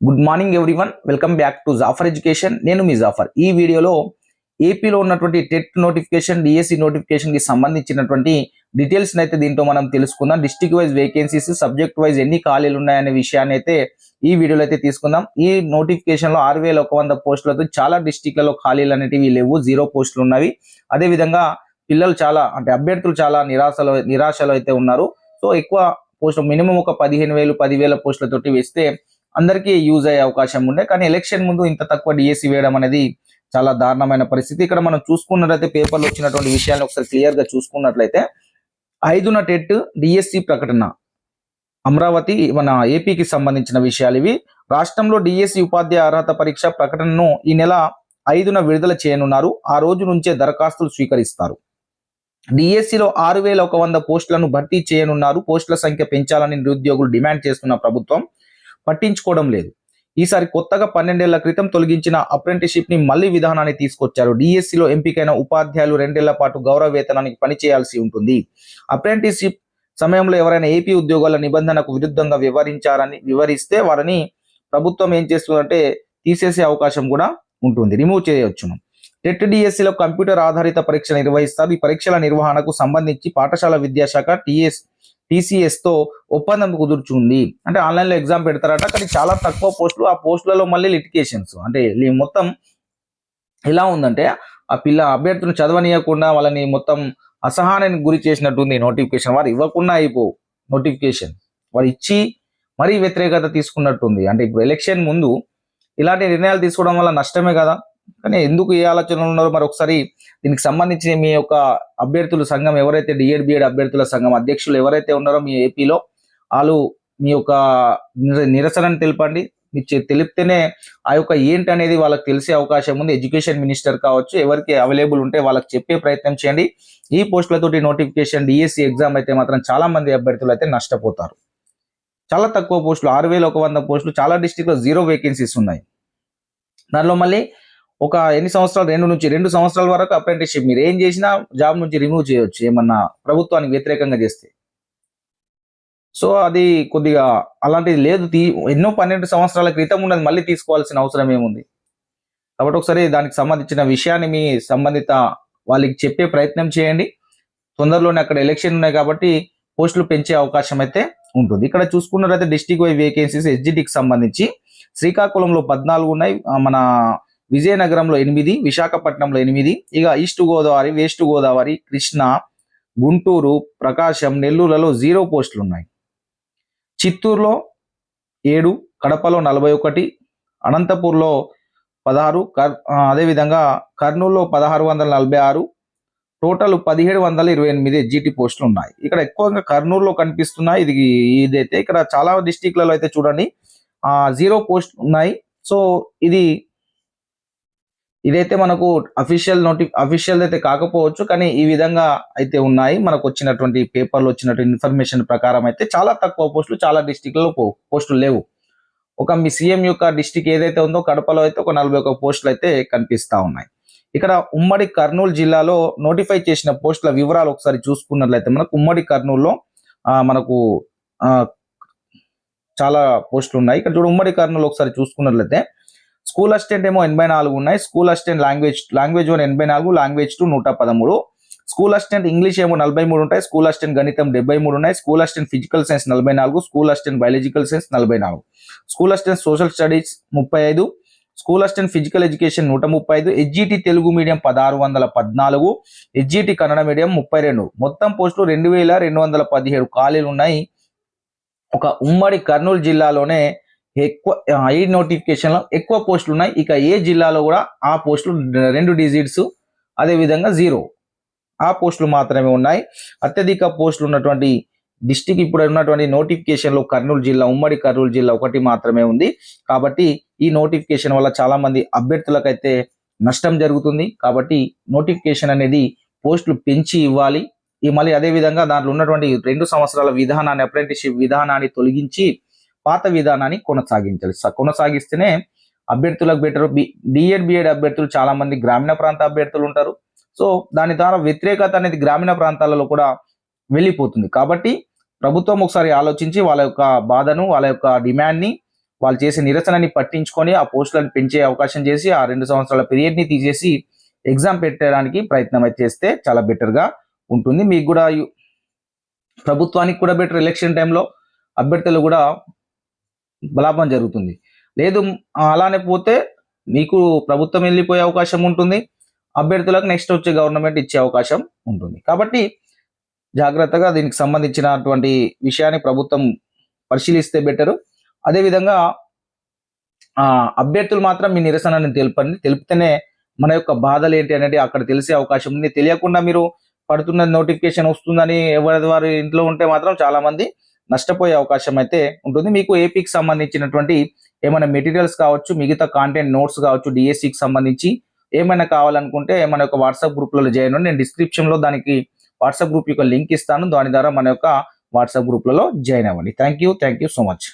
Good morning everyone welcome back to Jafar education నేను మీ జాఫర్ ఈ వీడియోలో ఏపీలో ఉన్నటువంటి టెట్ నోటిఫికేషన్ డిఎస్సి నోటిఫికేషన్కి సంబంధించినటువంటి డీటెయిల్స్ అయితే దీంట్లో మనం తెలుసుకుందాం. District wise vacancies subject wise ఎన్ని ఖాళీలు ఉన్నాయనే విషయాన్ని అయితే ఈ వీడియోలో అయితే తీసుకుందాం. ఈ నోటిఫికేషన్లో ఆరు వేల ఒక వంద పోస్టులతో చాలా డిస్టిక్లలో ఖాళీలు అనేటివి లేవు. జీరో పోస్టులు ఉన్నవి. అదే విధంగా పిల్లలు చాలా అంటే అభ్యర్థులు చాలా నిరాశలో నిరాశలో అయితే ఉన్నారు. సో ఎక్కువ పోస్టులు మినిమం ఒక పదిహేను వేలు పదివేల పోస్టులతోటి వేస్తే అందరికీ యూజ్ అయ్యే అవకాశం ఉండే. కానీ ఎలక్షన్ ముందు ఇంత తక్కువ డిఎస్సి వేయడం అనేది చాలా దారుణమైన పరిస్థితి. ఇక్కడ మనం చూసుకున్నట్లయితే పేపర్లో వచ్చినటువంటి విషయాన్ని ఒకసారి క్లియర్గా చూసుకున్నట్లయితే ఐదున టెట్ డిఎస్సి ప్రకటన అమరావతి మన ఏపీకి సంబంధించిన విషయాలు ఇవి. రాష్ట్రంలో డిఎస్సి ఉపాధ్యాయ అర్హత పరీక్ష ప్రకటనను ఈ నెల ఐదున విడుదల చేయనున్నారు. ఆ రోజు నుంచే దరఖాస్తులు స్వీకరిస్తారు. డిఎస్సిలో ఆరు వేల ఒక వంద పోస్టులను భర్తీ చేయనున్నారు. పోస్టుల సంఖ్య పెంచాలని నిరుద్యోగులు డిమాండ్ చేస్తున్న ప్రభుత్వం. పట్టించుకోవడం లేదు. ఈసారి కొత్తగా పన్నెండేళ్ళ క్రితం తొలగించిన అప్రెంటిషిప్ని మళ్ళీ విధానాన్ని తీసుకొచ్చారు. డిఎస్సిలో ఎంపికైన ఉపాధ్యాయులు రెండేళ్ళ పాటు గౌరవ వేతనానికి పనిచేయాల్సి ఉంటుంది. అప్రెంటిషిప్ సమయంలో ఎవరైనా ఏపీ ఉద్యోగాల నిబంధనకు విరుద్ధంగా వివరించారని వివరిస్తే వారిని ప్రభుత్వం ఏం చేస్తుందంటే తీసేసే అవకాశం కూడా ఉంటుంది. రిమూవ్ చేయవచ్చును టెట్ డిఎస్సిలో కంప్యూటర్ ఆధారిత పరీక్ష నిర్వహిస్తారు. ఈ పరీక్షల నిర్వహణకు సంబంధించి పాఠశాల విద్యాశాఖ టిఎస్ టీసీఎస్తో ఒప్పందం కుదుర్చుంది. అంటే ఆన్లైన్లో ఎగ్జామ్ పెడతారట కానీ చాలా తక్కువ పోస్టులు ఆ పోస్టులలో మళ్ళీ లిటికేషన్స్. అంటే మొత్తం ఎలా ఉందంటే ఆ పిల్ల అభ్యర్థులను చదవనీయకుండా వాళ్ళని మొత్తం అసహనానికి గురి చేసినట్టుంది నోటిఫికేషన్. వారు ఇవ్వకుండా అయిపో నోటిఫికేషన్. వారు ఇచ్చి మరీ వ్యతిరేకత తీసుకున్నట్టుంది. అంటే ఇప్పుడు ఎలక్షన్ ముందు ఇలాంటి నిర్ణయాలు తీసుకోవడం వల్ల నష్టమే కదా? కానీ ఎందుకు ఏ ఆలోచనలు ఉన్నారో మరి ఒకసారి దీనికి సంబంధించి మీ యొక్క అభ్యర్థుల సంఘం ఎవరైతే డిఎడ్బిఎడ్ అభ్యర్థుల సంఘం అధ్యక్షులు ఎవరైతే ఉన్నారో మీ ఏపీలో వాళ్ళు మీ యొక్క నిర- నిరసనను తెలపండి. మీరు తెలిపితేనే ఆ యొక్క ఏంటి అనేది వాళ్ళకి తెలిసే అవకాశం ఉంది. ఎడ్యుకేషన్ మినిస్టర్ కావచ్చు ఎవరికి అవైలబుల్ ఉంటే వాళ్ళకి చెప్పే ప్రయత్నం చేయండి. ఈ పోస్టులతోటి నోటిఫికేషన్ డిఎస్సి ఎగ్జామ్ అయితే మాత్రం చాలా మంది అభ్యర్థులు అయితే నష్టపోతారు. చాలా తక్కువ పోస్టులు ఆరు వేల ఒక వంద పోస్టులు చాలా డిస్టిక్లో జీరో వేకెన్సీస్ ఉన్నాయి. దానిలో మళ్ళీ ఒక ఎన్ని సంవత్సరాలు? రెండు నుంచి రెండు సంవత్సరాల వరకు అప్రెంటిస్షిప్ మీరు ఏం చేసినా జాబ్ నుంచి రిమూవ్ చేయొచ్చు ఏమన్నా ప్రభుత్వానికి వ్యతిరేకంగా చేస్తే. సో అది కొద్దిగా అలాంటిది లేదు. తీ ఎన్నో పన్నెండు సంవత్సరాల క్రితం ఉన్నది మళ్ళీ తీసుకోవాల్సిన అవసరం ఏముంది? కాబట్టి ఒకసారి దానికి సంబంధించిన విషయాన్ని మీ సంబంధిత వాళ్ళకి చెప్పే ప్రయత్నం చేయండి. తొందరలోనే అక్కడ ఎలక్షన్ ఉన్నాయి కాబట్టి పోస్టులు పెంచే అవకాశం అయితే ఉంటుంది. ఇక్కడ చూసుకున్నట్లయితే డిస్టిక్ వైజ్ వేకెన్సీస్ ఎస్జిటికి సంబంధించి శ్రీకాకుళంలో పద్నాలుగు ఉన్నాయి. మన విజయనగరంలో ఎనిమిది విశాఖపట్నంలో ఎనిమిది ఇక ఈస్ట్ గోదావరి వెస్ట్ గోదావరి కృష్ణా గుంటూరు ప్రకాశం నెల్లూరులలో జీరో పోస్టులు ఉన్నాయి చిత్తూరులో ఏడు కడపలో నలభై ఒకటి అనంతపూర్లో పదహారు కర్ అదేవిధంగా కర్నూలులో పదహారు వందల నలభై ఆరు టోటల్ పదిహేడు వందల ఇరవై ఎనిమిది జీటీ పోస్టులు ఉన్నాయి ఇక్కడ ఎక్కువగా కర్నూలులో కనిపిస్తున్నాయి. ఇది ఇదైతే ఇక్కడ చాలా డిస్టిక్లలో అయితే చూడండి ఆ జీరో పోస్ట్ ఉన్నాయి సో ఇది ఇదైతే మనకు అఫీషియల్ నోటి అఫీషియల్ అయితే కాకపోవచ్చు కానీ ఈ విధంగా అయితే ఉన్నాయి. మనకు వచ్చినటువంటి పేపర్లో వచ్చినటువంటి ఇన్ఫర్మేషన్ ప్రకారం అయితే చాలా తక్కువ పోస్టులు చాలా డిస్టిక్లలో పోస్టులు లేవు. ఒక మీ సీఎం యొక్క డిస్టిక్ ఏదైతే ఉందో కడపలో అయితే ఒక నలభై ఒక పోస్టులు అయితే కనిపిస్తా ఉన్నాయి. ఇక్కడ ఉమ్మడి కర్నూలు జిల్లాలో నోటిఫై చేసిన పోస్టుల వివరాలు ఒకసారి చూసుకున్నట్లయితే మనకు ఉమ్మడి కర్నూలులో మనకు ఆ, చాలా పోస్టులు ఉన్నాయి. ఇక్కడ చూడు ఉమ్మడి కర్నూలు ఒకసారి చూసుకున్నట్లయితే స్కూల్ అసిస్టెంట్ ఏమో ఎనభై నాలుగు ఉన్నాయి. School assistant language language one ఎనభై నాలుగు లాంగ్వేజ్ టూ నూట పదమూడు. స్కూల్ అసిస్టెంట్ ఇంగ్లీష్ ఏమో నలభై మూడు ఉంటాయి. స్కూల్ అసిస్టెంట్ గణితం డెబ్బై మూడు ఉన్నాయి. స్కూల్ అసిస్టెంట్ ఫిజికల్ సైన్స్ నలభై నాలుగు స్కూల్ అసిస్టెంట్ బయాలజికల్ సైన్స్ నలభై నాలుగు. స్కూల్ అసిస్టెంట్ సోషల్ స్టడీస్ ముప్పై ఐదు స్కూల్ అసిస్టెంట్ ఫిజికల్ ఎడ్యుకేషన్ నూట ముప్పై ఐదు హెచ్జిటి తెలుగు మీడియం పదహారు వందల పద్నాలుగు హెచ్జిటి కన్నడ మీడియం ముప్పై రెండు. మొత్తం పోస్టులు రెండు వేల రెండు వందల పదిహేడు ఖాళీలు ఉన్నాయి. ఒక ఉమ్మడి కర్నూలు జిల్లాలోనే ఎక్కువ ఆ, ఈ నోటిఫికేషన్లో ఎక్కువ పోస్టులు ఉన్నాయి. ఇక ఏ జిల్లాలో కూడా ఆ పోస్టులు రెండు డిజిట్స్ అదే విధంగా జీరో ఆ పోస్టులు మాత్రమే ఉన్నాయి. అత్యధిక పోస్టులు ఉన్నటువంటి డిస్టిక్ ఇప్పుడు ఉన్నటువంటి నోటిఫికేషన్లో కర్నూలు జిల్లా ఉమ్మడి కర్నూలు జిల్లా ఒకటి మాత్రమే ఉంది. కాబట్టి ఈ నోటిఫికేషన్ వల్ల చాలా మంది అభ్యర్థులకైతే నష్టం జరుగుతుంది. కాబట్టి నోటిఫికేషన్ అనేది పోస్టులు పెంచి ఇవ్వాలి. ఈ మళ్ళీ అదే విధంగా దాంట్లో ఉన్నటువంటి రెండు సంవత్సరాల విధానాన్ని అప్రెంటిస్షిప్ విధానాన్ని తొలగించి పాత విధానాన్ని కొనసాగించాలి. స- కొనసాగిస్తేనే అభ్యర్థులకు బెటర్. డిఎడ్ బిఎడ్ అభ్యర్థులు చాలా మంది గ్రామీణ ప్రాంత అభ్యర్థులు ఉంటారు. సో దాని ద్వారా వ్యతిరేకత అనేది గ్రామీణ ప్రాంతాలలో కూడా వెళ్ళిపోతుంది. కాబట్టి ప్రభుత్వం ఒకసారి ఆలోచించి వాళ్ళ యొక్క బాధను వాళ్ళ యొక్క డిమాండ్ని వాళ్ళు చేసే నిరసనని పట్టించుకొని ఆ పోస్టులను పెంచే అవకాశం చేసి ఆ రెండు సంవత్సరాల పీరియడ్ని తీసేసి ఎగ్జామ్ పెట్టడానికి ప్రయత్నం అయితే చేస్తే చాలా బెటర్గా ఉంటుంది. మీకు కూడా ప్రభుత్వానికి కూడా బెటర్ ఎలక్షన్ టైంలో అభ్యర్థులు కూడా బలాపం జరుగుతుంది. లేదు అలానే పోతే మీకు ప్రభుత్వం వెళ్ళిపోయే అవకాశం ఉంటుంది. అభ్యర్థులకు నెక్స్ట్ వచ్చే గవర్నమెంట్ ఇచ్చే అవకాశం ఉంటుంది. కాబట్టి జాగ్రత్తగా దీనికి సంబంధించినటువంటి విషయాన్ని ప్రభుత్వం పరిశీలిస్తే బెటరు అదేవిధంగా ఆ, అభ్యర్థులు మాత్రం మీ నిరసనని తెలుపండి. తెలిపితేనే మన యొక్క బాధలు ఏంటి అనేది అక్కడ తెలిసే అవకాశం ఉంది. తెలియకుండా మీరు పడుతున్న నోటిఫికేషన్ వస్తుందని ఎవరి వారి ఇంట్లో ఉంటే మాత్రం చాలామంది నష్టపోయే అవకాశం అయితే ఉంటుంది. మీకు ఏపీకి సంబంధించినటువంటి ఏమైనా మెటీరియల్స్ కావచ్చు మిగతా కాంటెంట్ నోట్స్ కావచ్చు డిఎస్సికి సంబంధించి ఏమైనా కావాలనుకుంటే మన యొక్క వాట్సాప్ గ్రూప్లలో జాయిన్ నేను డిస్క్రిప్షన్లో లో దానికి వాట్సాప్ గ్రూప్ యొక్క లింక్ ఇస్తాను. దాని ద్వారా మన యొక్క వాట్సాప్ గ్రూప్లలో జాయిన్ అవ్వండి. Thank you thank you so much